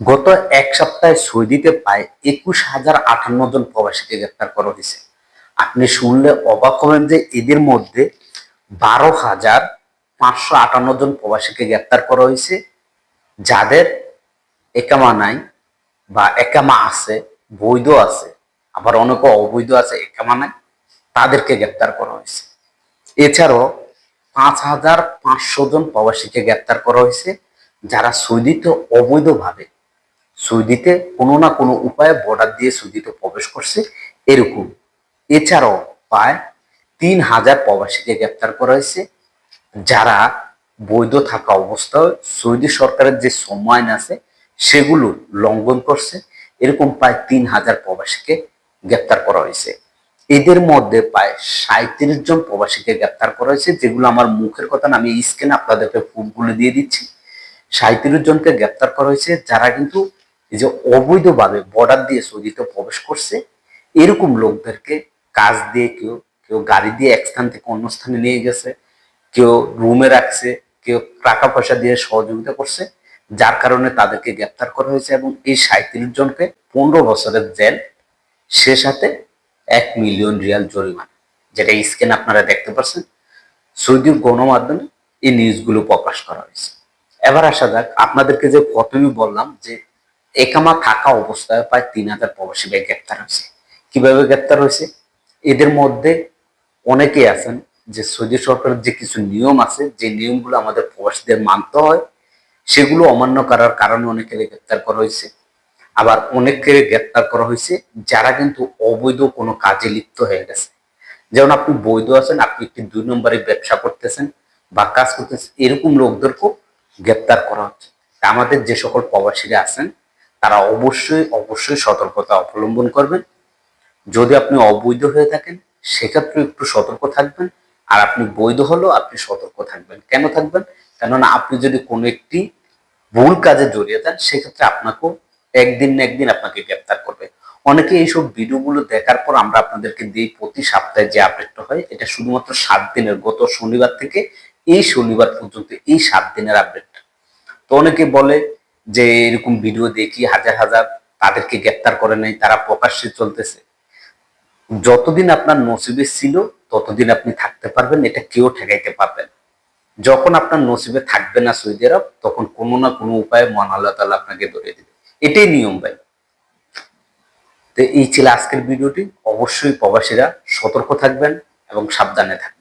গত এক সপ্তাহে সৌদিতে প্রায় একুশ হাজার আটান্ন জন প্রবাসীকে গ্রেপ্তার করা হয়েছে। আপনি শুনলে অবাক হবেন যে এদের মধ্যে বারো হাজার পাঁচশো আটান্ন জন প্রবাসীকে গ্রেপ্তার করা হয়েছে, যাদের একামা নাই বা একামা আছে, বৈধ আছে, আবার অনেকে অবৈধ আছে, একামা নাই, তাদেরকে গ্রেপ্তার করা হয়েছে। এছাড়াও পাঁচ হাজার পাঁচশো জন প্রবাসীকে গ্রেপ্তার করা হয়েছে, যারা সৌদিতে অবৈধভাবে সৌদিতে কোনো না কোনো উপায়ে বর্ডার দিয়ে সৌদিতে প্রবেশ করছে এরকম। এছাড়াও প্রায় তিন হাজার প্রবাসীকে গ্রেপ্তার করা হয়েছে, যারা বৈধ থাকা অবস্থায় সৌদি সরকারের যে সময় আছে সেগুলো লঙ্ঘন করছে। এরকম প্রায় তিন হাজার প্রবাসীকে গ্রেপ্তার করা হয়েছে। এদের মধ্যে প্রায় সাঁত্রিশ জন প্রবাসীকে গ্রেপ্তার করা হয়েছে, যেগুলো আমার মুখের কথা না, আমি স্ক্রিনে আপনাদেরকে প্রুফগুলো দিয়ে দিচ্ছি। সাঁত্রিশ জনকে গ্রেপ্তার করা হয়েছে, যারা কিন্তু যে অবৈধভাবে বর্ডার দিয়ে সৌদিতে প্রবেশ করছে, এরকম লোকদেরকে কাজ দিয়ে কেউ কেউ গাড়ি দিয়ে এক স্থান থেকে অন্য স্থানে নিয়ে গেছে, কেউ রুমে রাখছে, কেউ টাকা পয়সা দিয়ে সহযোগিতা করছে, যার কারণে তাদেরকে গ্রেপ্তার করা হয়েছে এবং এই সাঁত্রিশ জনকে পনেরো বছরের জেল, সে সাথে এক মিলিয়ন রিয়াল জরিমানা, যেটা স্ক্যান আপনারা দেখতে পাচ্ছেন। সৌদি গণমাধ্যমে এই নিউজগুলো প্রকাশ করা হয়েছে। এবার আসা যাক, আপনাদেরকে যে প্রথমে বললাম যে একামা থাকা অবস্থায় প্রায় তিন হাজার প্রবাসী গ্রেপ্তার হয়েছে। কীভাবে গ্রেপ্তার হয়েছে? এদের মধ্যে অনেকেই আছেন যে সৌদি সরকারের যে কিছু নিয়ম আছে, যে নিয়মগুলো আমাদের প্রবাসীদের মানতে হয়, সেগুলো অমান্য করার কারণে অনেকে গ্রেপ্তার করা হয়েছে। আবার অনেককে গ্রেপ্তার করা হয়েছে যারা কিন্তু অবৈধ কোনো কাজে লিপ্ত হয়ে গেছে। যেমন আপনি বৈধ আছেন, আপনি একটি দুই নম্বরে ব্যবসা করতেছেন বা কাজ করতেছেন, এরকম লোকদেরকেও গ্রেপ্তার করা হচ্ছে। আমাদের যে সকল প্রবাসীরা আছেন তারা অবশ্যই অবশ্যই সতর্কতা অবলম্বন করবেন। যদি আপনি অবৈধ হয়ে থাকেন সেক্ষেত্রে একটু সতর্ক থাকবেন। আর আপনি বৈধ হলেও আপনি সতর্ক থাকবেন। কেন থাকবেন? কেননা আপনি যদি কোনো একটি ভুল কাজে জড়িয়ে যান, সেক্ষেত্রে আপনাকেও একদিন না একদিন আপনাকে গ্রেপ্তার করবে। অনেকে এইসব ভিডিওগুলো দেখার পর আমরা আপনাদেরকে দিই প্রতি সপ্তাহে যে আপডেটটা হয়, এটা শুধুমাত্র সাত দিনের। গত শনিবার থেকে এই শনিবার পর্যন্ত এই সাত দিনের আপডেটটা তো অনেকে বলে যে এরকম ভিডিও দেখি, হাজার হাজার তাদেরকে গ্রেপ্তার করে নাই তারা প্রকাশ্যে চলতেছে। যতদিন আপনার নসিবে ছিল, ততদিন আপনি থাকতে পারবেন, এটা কেউ ঠেকাইতে পারবেন যখন আপনার নসিবে থাকবে না সৌদি আরব, তখন কোনো না কোনো উপায়ে মহান আল্লাহ তাআলা আপনাকে ধরে দেবে। এটাই নিয়ম ভাই। তো এই ছিল আজকের ভিডিওটি। অবশ্যই প্রবাসীরা সতর্ক থাকবেন এবং সাবধানে থাকবেন।